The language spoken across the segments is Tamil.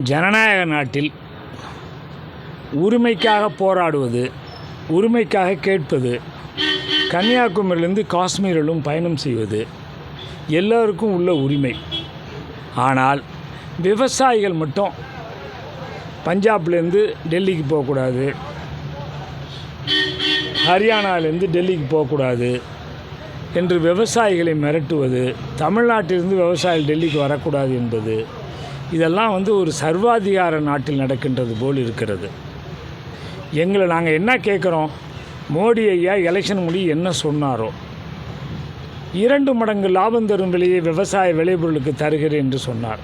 ஜனநாயக நாட்டில் உரிமைக்காக போராடுவது உரிமைக்காக கேட்பது கன்னியாகுமரியிலிருந்து காஷ்மீரிலும் பயணம் செய்வது எல்லோருக்கும் உள்ள உரிமை. ஆனால் விவசாயிகள் மட்டும் பஞ்சாப்லேருந்து டெல்லிக்கு போகக்கூடாது ஹரியானாவிலேருந்து டெல்லிக்கு போகக்கூடாது என்று விவசாயிகளை மிரட்டுவது தமிழ்நாட்டிலிருந்து விவசாயிகள் டெல்லிக்கு வரக்கூடாது என்பது இதெல்லாம் வந்து ஒரு சர்வாதிகார நாட்டில் நடக்கின்றது போல் இருக்கிறது. எங்களை நாங்கள் என்ன கேட்குறோம்? மோடி ஐயா எலெக்ஷன் முடி என்ன சொன்னாரோ? இரண்டு மடங்கு லாபம் தரும் விலையை விவசாய விளைபொருளுக்கு தருகிறேன் என்று சொன்னார்.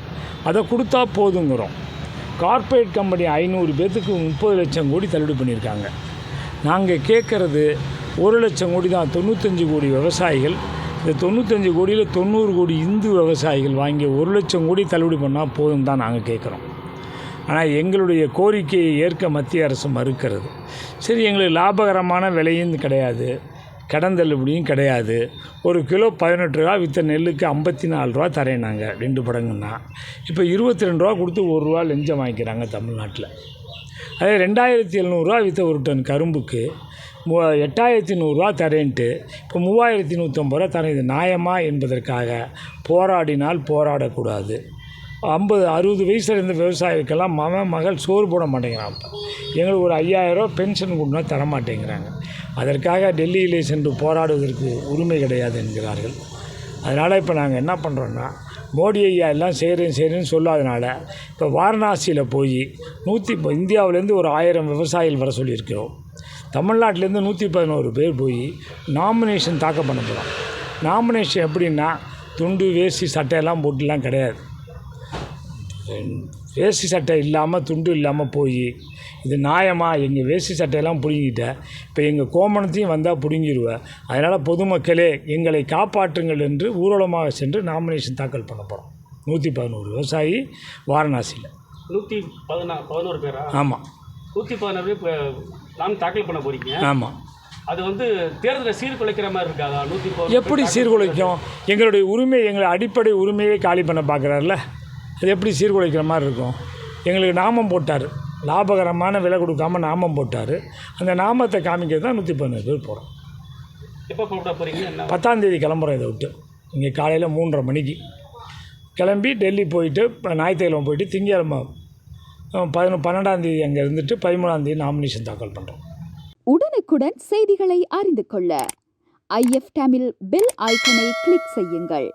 அதை கொடுத்தா போதுங்கிறோம். கார்ப்பரேட் கம்பெனி ஐநூறு பேர்த்துக்கு முப்பது லட்சம் கோடி தள்ளுபடி பண்ணியிருக்காங்க. நாங்கள் கேட்குறது ஒரு லட்சம் கோடி தான் தொண்ணூத்தஞ்சு கோடி விவசாயிகள் இந்த தொண்ணூத்தஞ்சு கோடியில் தொண்ணூறு கோடி இந்து விவசாயிகள் வாங்கி ஒரு லட்சம் கோடி தள்ளுபடி பண்ணால் போதும் தான் நாங்கள் கேட்குறோம் ஆனால் எங்களுடைய கோரிக்கையை ஏற்க மத்திய அரசு மறுக்கிறது. சரி எங்களுக்கு லாபகரமான விலையும் கிடையாது. கடன் தள்ளுபடியும் கிடையாது. ஒரு கிலோ பதினெட்டு ரூபா விற்ற நெல்லுக்கு ஐம்பத்தி நாலு ரூபா தரேன் நாங்கள் ரெண்டு படங்குன்னா. இப்போ இருபத்தி ரெண்டு ரூபா கொடுத்து ஒரு ரூபா லெஞ்சம் வாங்கிக்கிறாங்க தமிழ்நாட்டில். அதே ரெண்டாயிரத்தி எழுநூறுவா விற்ற ஒரு டன் கரும்புக்கு மூ எட்டாயிரத்தி நூறுரூவா தரேன்ட்டு இப்போ மூவாயிரத்தி நூற்றம்பது ரூபா தரேன். இது நியாயமா என்பதற்காக போராடினால் போராடக்கூடாது. ஐம்பது அறுபது வயசில் இருந்த விவசாயிக்கெல்லாம் மகன் மகள் சோறு போட மாட்டேங்கிறான் இப்போ எங்களுக்கு ஒரு ஐயாயிரரூவா பென்ஷன் கொடுனா தர மாட்டேங்கிறாங்க. அதற்காக டெல்லியிலே சென்று போராடுவதற்கு உரிமை கிடையாது என்கிறார்கள். அதனால் இப்போ நாங்கள் என்ன பண்ணுறோன்னா மோடி ஐயா எல்லாம் செய்கிறேன் செய்கிறேன்னு சொல்லாதனால இப்போ வாரணாசியில் போய் நூற்றி இப்போ இந்தியாவிலேருந்து ஒரு ஆயிரம் விவசாயிகள் வர சொல்லியிருக்கிறோம். தமிழ்நாட்டிலேருந்து நூற்றி பதினோரு பேர் போய் நாமினேஷன் தாக்கல் பண்ண போகிறோம். நாமினேஷன் எப்படின்னா துண்டு வேஷ்டி சட்டையெல்லாம் போட்டுலாம் கிடையாது. வேஷ்டி சட்டை இல்லாமல் துண்டு இல்லாமல் போய் இது நியாயமா? எங்கள் வேஷ்டி சட்டையெல்லாம் பிடுங்கிட்டேன் இப்போ எங்கள் கோமணத்தையும் வந்தால் பிடுங்கிடுவேன் அதனால் பொதுமக்களே எங்களை காப்பாற்றுங்கள் என்று ஊர்வலமாக சென்று நாமினேஷன் தாக்கல் பண்ண போகிறோம் நூற்றி பதினோரு விவசாயி வாரணாசியில். நூற்றி பதினா பதினோரு பேரா? ஆமாம் நூற்றி பதினோரு பேர் நான் தாக்கல் பண்ண போறீங்க. ஆமாம் அது வந்து தேர்தலை சீர்குலைக்கிற மாதிரி இருக்காதா? நூற்றி எப்படி சீர்குலைக்கும்? எங்களுடைய உரிமை எங்களை அடிப்படை உரிமையை காலி பண்ண பார்க்குறாருல அது எப்படி சீர்குலைக்கிற மாதிரி இருக்கும்? எங்களுக்கு நாமம் போட்டார். லாபகரமான விலை கொடுக்காம நாமம் போட்டார். அந்த நாமத்தை காமிக்கிறது தான் நூற்றி பதினோரு பேர் போகிறோம் எப்போ புறப்பட போறீங்க? என்ன? பத்தாந்தேதி கிளம்புறோம் இதை விட்டு. இங்கே காலையில் மூன்றரை மணிக்கு. கிளம்பி டெல்லி போயிட்டு இப்போ ஞாயிற்றுக்கிழமை போயிட்டு திங்கக்கிழமை பதினொ பன்னெண்டாந்தேதி அங்கே இருந்துட்டு பதிமூணாந்தேதி நாமினேஷன் தாக்கல் பண்ணுறோம் உடனுக்குடன் செய்திகளை அறிந்து கொள்ள ஐஎஃப் தமிழ் பெல் ஐக்கனை கிளிக் செய்யுங்கள்.